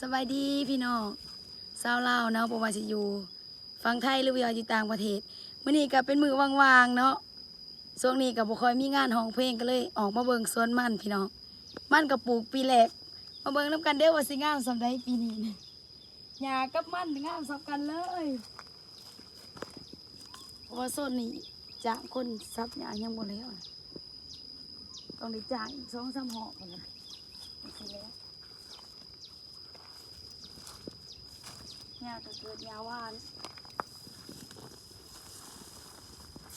สบายดีพี่น้องชาวลาวเนาะบ่ว่าสิอยู่ฝั่งไทยหรือว่าอยู่ต่างประเทศมื้อนี้ก็เป็นมือว่างๆเนาะช่วงนี้ก็บ่คอยมีงานห้องเพลงก็เลยออกมาเบิงสวนมันพี่น้องมันก็ปลูกปีแรกมาเบิงนํกันเด้อว่าสิงามสำใดปีนี้นะหญ้ากับมันงามสำกันเลยเพราะว่าโซนนี้จ้างคนซับหญ้ายังบ่แล้วต้องได้จ้างอีก2-3หอบพุ่นะจังสิแล้ว เนี่ยก็เกิดยาหวาน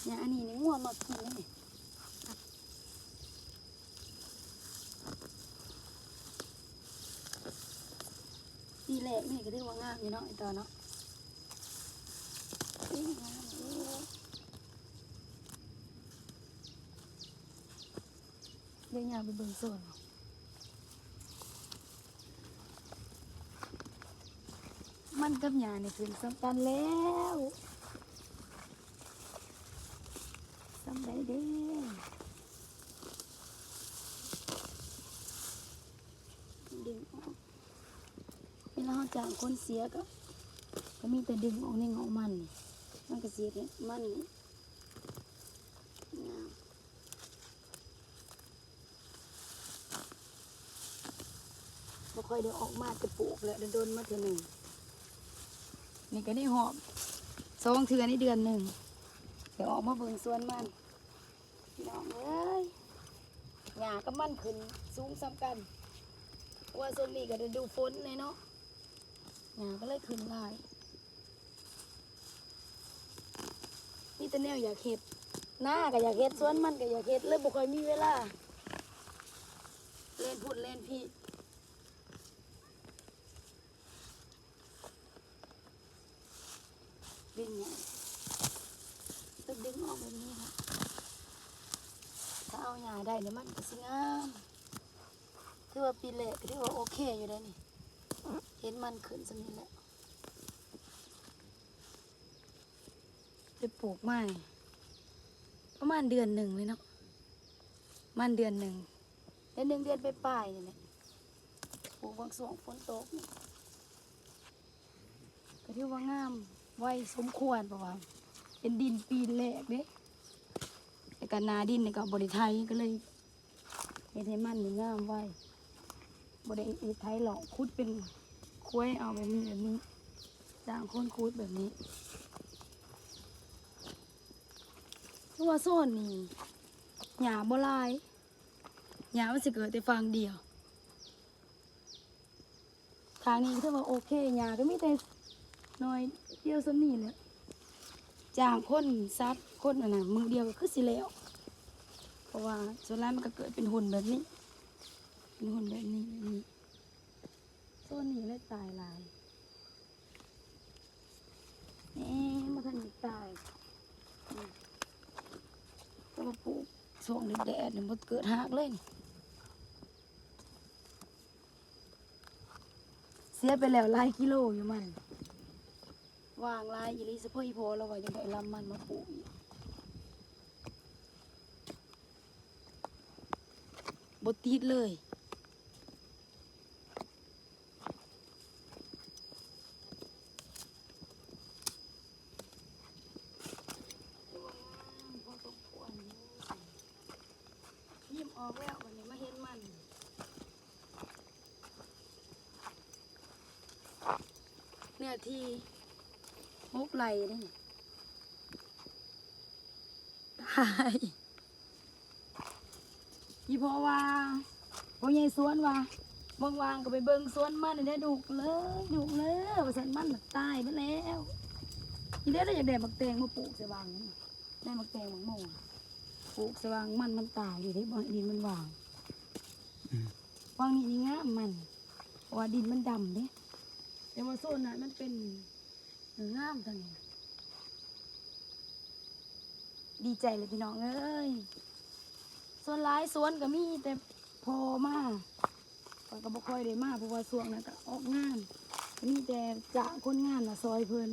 เนี่ยอันนี้นี่ง่วงมากินเลยนี่ปีแรกนี่ก็ถือว่างามอยู่เนาะไอตอนเนาะนี่งามอยู่เดี๋ยวยาไปเบิ่งโซนเอามั นกับหยานี่ขึ้นสำคัญแล้วสำได้เด้ดึงออกเวลาเราจางคนเสียก็ก็มีแต่ดึงออกในเงามันนี่มันก็เสียเนี่ยมันนี่งามบ่ค่อยได้ออกมาจะปลูกแล้วโดนมาเท่อหนึ่ง นี่ก็ได้หอบสองเทือในเดือนหนึ่งเดี๋ยวออกมาเบิ่งสวนมันพี่น้องเอ้ยหญ้ากับมันขึ้นสูงซ้ำกันว่าส่วนนี้ก็ได้ดูฝนเลยเนาะหญ้าก็เลยขึ้นลายนี่แต่แนวอยากเห็ดหน้าก็อยากเห็ดสวนมันก็อยากเห็ดเลยบ่ค่อยมีเวลา เล่นพูดเล่นพี่ ดึงเนี่ยต้องดึงออกแบบนี้ค่ะถ้าเอาหญ้าได้เนี่ยมันก็สิงามถือว่าปีเละก็ถือว่าโอเคอยู่ได้นี่ เห็นมันขึ้นสมินแล้วไปปลูกไม้ประมาณเดือนหนึ่งเลยเนาะมันเดือนหนึ่งเดือนหนึ่งเดือนไปปลายนี่แหละปลูกบางส่วนฝนตกก็ถือว่างาม ไว้สมควรเพราะว่า เป็นดินปีนแรกเด้แต่กันนาดินนี่ก็บริไทยก็เลยเฮ็ดให้มันนี่งามไว้บริไทยหรอกคุดเป็นคุ้ยเอาแบบนี้แบบนี้จ้างค้นคุดแบบนี้เพราะว่าโซนนี่หญ้าบลายหญ้ามันสิเกิดแต่ฟังเดียว ทางนี้ถือว่าโอเคหญ้าก็มีแต่ น้อยเดียวสำนี่แหละจางคนซัดคนอันน่ะมือเดียวก็คือสิแล้ว เพราะว่าส่วนแรกมันก็เกิดเป็นหุ่นแบบนี้เป็นหุ่นแบบนี้แบบนี้ต้นนี้เลยตายลายนี่มาทันตายก็มาปลูกส่วงแดดเนี่ยมันเกิดหักเลยเสียไปแล้วหลายกิโลอยู่มัน วางลายยีรีสะโพอีโพแล้วว่ายังได้ลำมันมาปลูกอีกบติดเลยพอสมควรอยู่ยิ้มออกแล้ววันนี้มาเห็นมัน เนื้อที่ มุกไหล นี่ตายอีพอว่าพ่อใหญ่สวนว่าว่างๆก็ไปเบิ่งสวนมันได้ดุกเลยดุกเลยว่าสันมันน่ะตายไปแล้วนี่ได้เราอยากได้บักแตงมาปลูกสว่างนี่ได้บักแตงบักโมงปลูกสว่างมันมันตายอยู่ที่บ่อดินมันวางวางนี่นี่งามมันเพราะว่าดินมันดำเด้แต่ว่าโซนนั้นมันเป็น งามทางนี้ ดีใจเลยพี่น้องเอ้ยส่วนหลายสวนก็มีแต่พอมาข้อยก็บ่ค่อยได้มาเพราะว่าช่วงนั้นก็ออกงานมีแต่จะคนงานน่ะซอยเพิ่น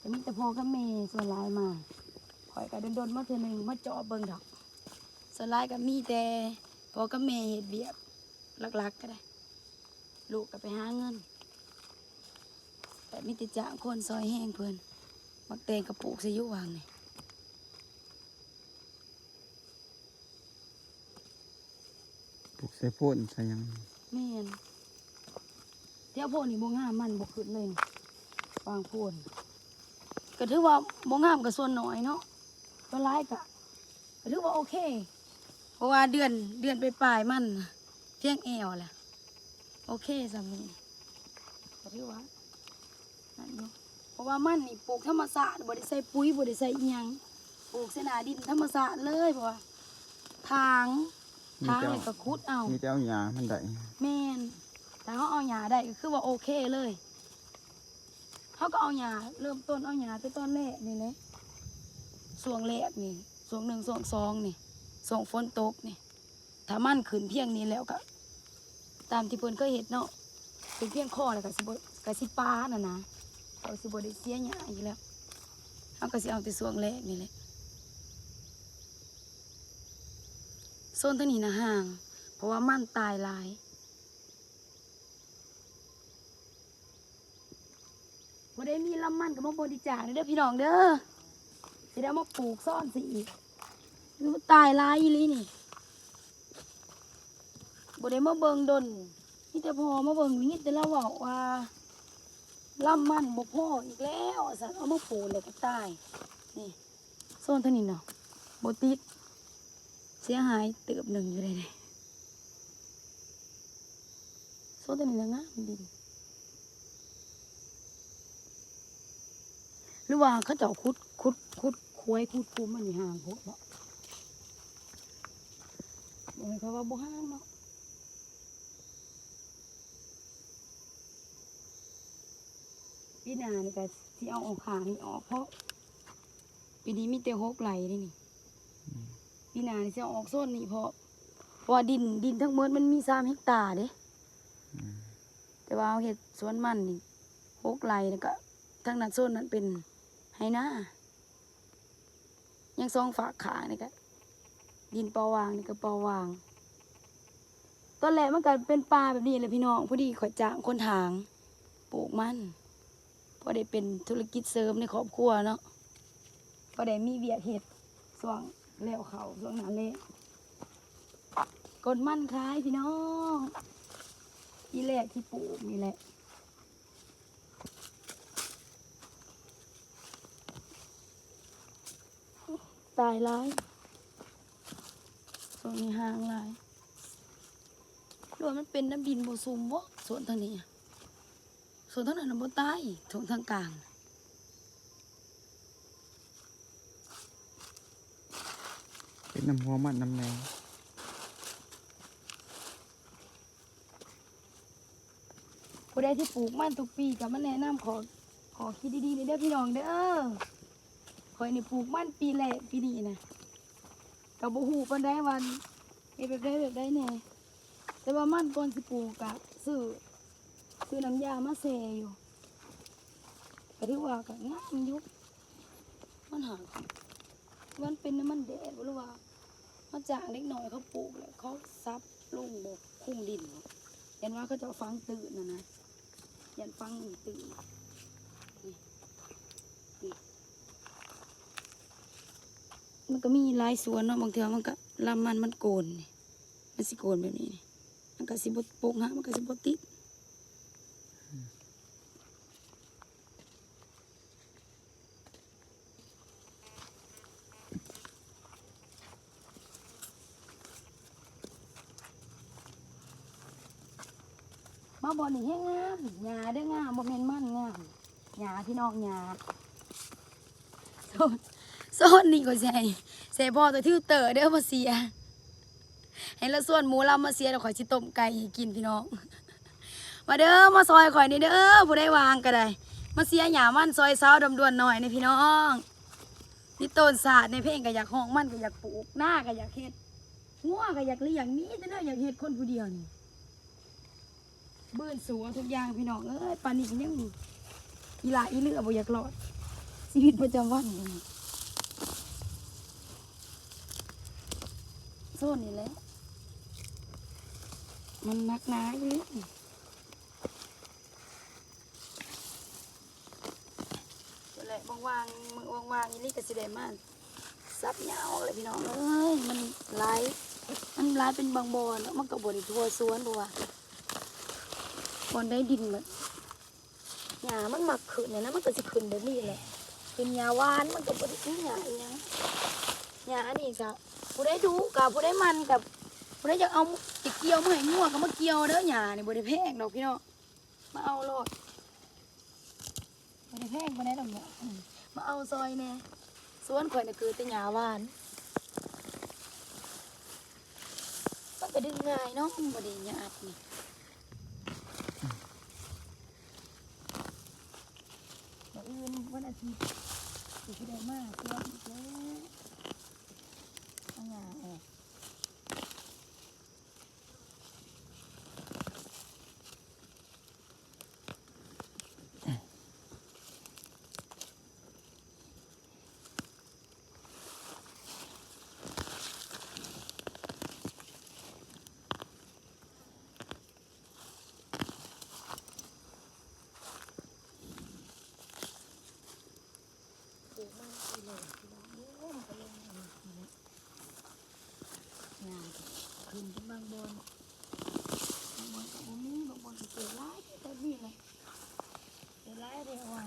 ก็มีแต่พอกับแม่ส่วนหลายมาคอยก็โดนๆมาเทื่อนึงมาเจาะเบิ่งดอกส่วนหลายก็มีแต่พอกับแม่เฮ็ดเวียกหลักๆก็ได้ ลูกก็ไปหาเงิน แต่มิติจะคนซอยแห้งเพิ่นมักแตงกระปุกใส่อยุวางนี่ปลูกใส่โพ่นใส่หยังแม่นเที่ยวโพนนี่บ่งามมันบ่ขึ้นเลยนี่วางโพนก็ถือว่าบ่งามก็ส่วนน้อยเนาะก็หลายก็ก็ถือว่าโอเค เพราะว่าเดือนเดือนไปปลายๆมันน่ะเพียงแอวแหละโอเคสำนี้ก็ถือว่านั่น อยู่เพราะว่ามันนี่ปลูกธรรมชาติบ่ได้ใส่ปุ๋ยบ่ได้ใส่อิหยังปลูกเสนาดินธรรมชาติเลยเพราะว่าทางทางนี่ก็ขุดเอามีแต่เอาหญ้ามันได้แม่นแต่เขาเอาหยาได้ก็คือว่าโอเคเลยเขาก็เอาหยาเริ่มต้นเอาหยาแต่ต้นแรกนี่เลยส่วงแรกนี่ส่วงหนึ่งส่วงสองนี่ส่วงฝนตกนี่ถ้ามันขึ้นเพียงนี้แล้วก็ ตามที่เพิ่นเคยเห็นเนาะเป็นเพียงข้อแล้วก็สิบก็สิปลาน่ะนะ เขาสิบได้เสียหยาอีกแล้วเขาก็สิเอาแต่สวงแรกนี่แหละโซนทางนี้นะห่าง เพราะว่ามันตายหลายบ่ได้มีลำมันกับมาบริจาคเด้อพี่น้องเด้อสิได้มาปลูกซ่อนสิอีกหรือว่าตายหลายอีหลีนี่บ่ได้มาเบิ่งดนนี่แต่พอมาเบิ่งนี่แต่เราบอกว่า ลำมันบ่พออีกแล้วสันเอามาปลูกแล้วก็ตาย นี่โซนเท่านี้เนาะโบติดเสียหายเติบหนึ่งอยู่เลยเนี่ยโซนเท่านี้นะงามดินหรือว่าเขาเจ้าคุดคุดคุดคุ้ยคุดคุ้มมันนี่ห่างพวกเนาะบ่ให้เขาว่าบ่ห่างเนาะ ปีหน้านี่ก็ที่เอาออกขางนี่ออกเพราะปีนี้มีแต่หกไหลเด้นี่ปีหน้านี่สิเอาออกโซนนี่เพราะเพราะว่าดินดินทั้งหมดมันมีสามเฮกตาร์เด้แต่ว่าเอาเห็ดสวนมันนี่หกไหลแล้วก็ทั้งนั้นโซนนั้นเป็นให้หน้ายังซองฝากขานี่ก็ดินเปาวางนี่ก็เปาวาง ตอนแรกมันก็เป็นปลาแบบนี้เลยพี่น้องพอดีข่อยจ้างคนทางปลูกมัน พอได้เป็นธุรกิจเสริมในครอบครัวเนาะพอได้มีเวียกเห็ดส่วงแล้วเขาส่วงนั้นเลยกดมั่นคล้ายพี่น้องที่แรกที่ปลูกนี่แหละตายร้ายส่วนนี้ห่างลายรวมมันเป็นน้ำดินโบซุมวะส่วนทางนี้ ส่วนทางนั้นน่ะบ่ตายส่วนทางกลางเป็นน้ำหัวมันน้ำแรงผู้ใดที่ปลูกมันทุกปีก็มาแนะนำขอขอคิดดีๆเลยเด้อพี่น้องเด้อข่อยนี่ปลูกมันปีแรกปีนี้นะกับบ่ฮู้ปานใดวันเฮ็ดแบบใดแบบใดแหน่แต่ว่ามันก่อนสิปลูกก็ซื้อ ซื้อน้ำยามาแซ่อยู่ก็ถือว่าก็งามยู่มันหามันเป็นน้ำมันแดดบ่รู้ว่ามาจากเล็กน้อยเขาปลูกแล้วเขาซับลงบกคุ้งดินเนาะยันว่าเขาจะฟังตื่นนะนะยันฟังตื่นมันก็มีลายสวนเนาะบางเทีมันก็ลำมันมันโกนมันสิโกนแบบนี้มันก็สิบปลูกฮะมันก็สิบติด มาบอนี่ให้งามหญ้าเด้งามบ่แม่นมันงามหญ้าพี่น้องหญ้าโซนโซนนี่ก็ใช่ใส่พ่อตัวทิวเต๋อเด้อมาเสียให้ละส่วนหมูเรามาเสียเดี๋ยวข่อยสิต้มไก่กินพี่น้อง มาเด้อมาซอยข่อยนี่เด้อผู้ได้วางก็ได้ มาเสียหยามันซอยเสาดำดวนหน่อยในพี่น้องนี่ต้นศาสตร์ในเพลงก็อยากห้องมันก็อยากปลูกหน้าก็อยากเฮ็ดงัวก็อยากเลี้ยงมีแต่เด้ออยากเฮ็ดคนผู้เดียวนี่ บิ่นสูงทุกอย่างพี่น้องเอ้ยปานนี้ก็ยังอีหลาอีเลือบ่อยากรอดชีวิตประจำวันนี่โซนนี่แหละมันนักหนาอยู่นี่ละว่างๆมือว่างๆอีนี่ก็สิได้มาซับเหงาเลยพี่น้องเอ้ยมันหลมันหลเป็นบางบอนแล้วมันก็บ่ได้ทั่วสวนบ่ว่า บอนได้ดินแบบหญ้ามันมักขึ้นเนี่ยนะมันก็สิขึ้นแบบนี้แหละเป็นหญ้าหวานมันก็บ่ได้เป็นหญ้าอีหยังหญ้าอันนี้ก็ผู้ใดดูกับผู้ใดมันกับผู้ใดอยากเอาจะเกี่ยวมาให้งัวก็มาเกี่ยวเด้อหญ้านี่ยบ่ได้แพงดอกพี่น้องมาเอาโลดไม่ได้แพงไปไหนหรอกเนี่ยมาเอาซอยแน่สวนข่อยน่ะคือแต่หญ้าหวานมันก็ดึงง่ายเนาะมันบ่ได้หยาบนี่เดี๋ยว อื่นวันอาทิตย์สิได้มาสวนอีกแล้วเอาหญ้าออกปลูกมันไปเลยพี่น้องโอ้มันก็ลงมาทีนี้หญ้าขึ้นเป็นบางบอนบางบอนก็บ่มีบางบอนก็เกิดหลายแต่นี่แหละเกิดหลายเดียวว่า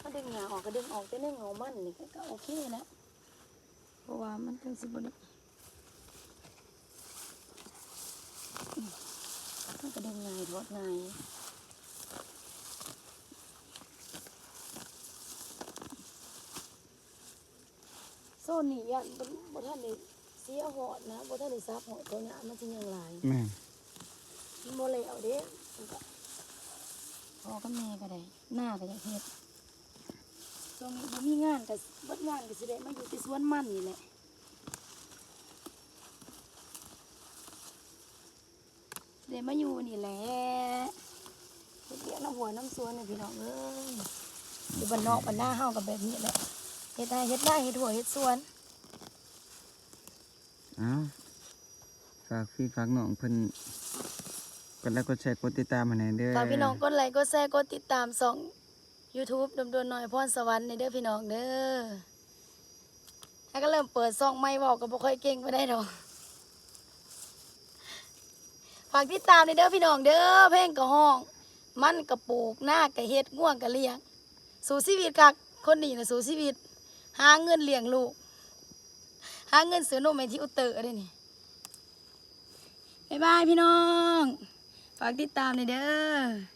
ถ้าดึงหงาออ กก็ดึงออกแต่เรื่องเงามันนี่ก็ก็โอเคแล้วเพราะว่ามันเป็นสิบได้อืมมันก็ดึงง่ายทอดง่ายโซนนี่ยันบ่บ่ท่านได้เสียหอดนะบ่ท่านได้ซับหอดตัวเนี้ยมันสิยังหลายแม่นมันบ่แล้วเด้มันก็พ่อกับแม่ก็ได้หน้าก็อยากเฮ็ด ช่วงนี้บ่มีงานก็เบิดงานก็สิได้มาอยู่ที่สวนมันนี่แหละสิได้มาอยู่นี่แหละเฮ็ดเรียกน้ำหัวน้ำสวนน่ะพี่น้องเอ้ยอยู่บ้านนอกบ้านหน้าเฮาก็แบบนี้แหละเฮ็ดได้เฮ็ดได้เฮ็ดหัวเฮ็ดสวนเอ้าฝากพี่ฝากน้องเพิ่นกดไลค์กดแชร์กดติดตามมาแหน่เด้อฝากพี่น้องกดไลค์กดแชร์กดติดตามสอง YouTube ดำดวนหน้อยพรสวรรค์ในเด้อพี่น้องเด้อถ้าก็เริ่มเปิดซองไม่บอกก็บ่ค่อยเก่งไปได้ดอกฝากติดตามในเด้อพี่น้องเด้อเพลงกะห้อง มันกะปลูกหน้ากะเฮ็ดง่วงกะเลี้ยง สู่ชีวิตกักคนนี้นะสู่ชีวิต หาเงินเลี้ยงลูก หาเงินซื้อนมให้ที่อุตเตอร์ได้นี่บ๊ายบายพี่น้อง ฝากติดตามในเด้อ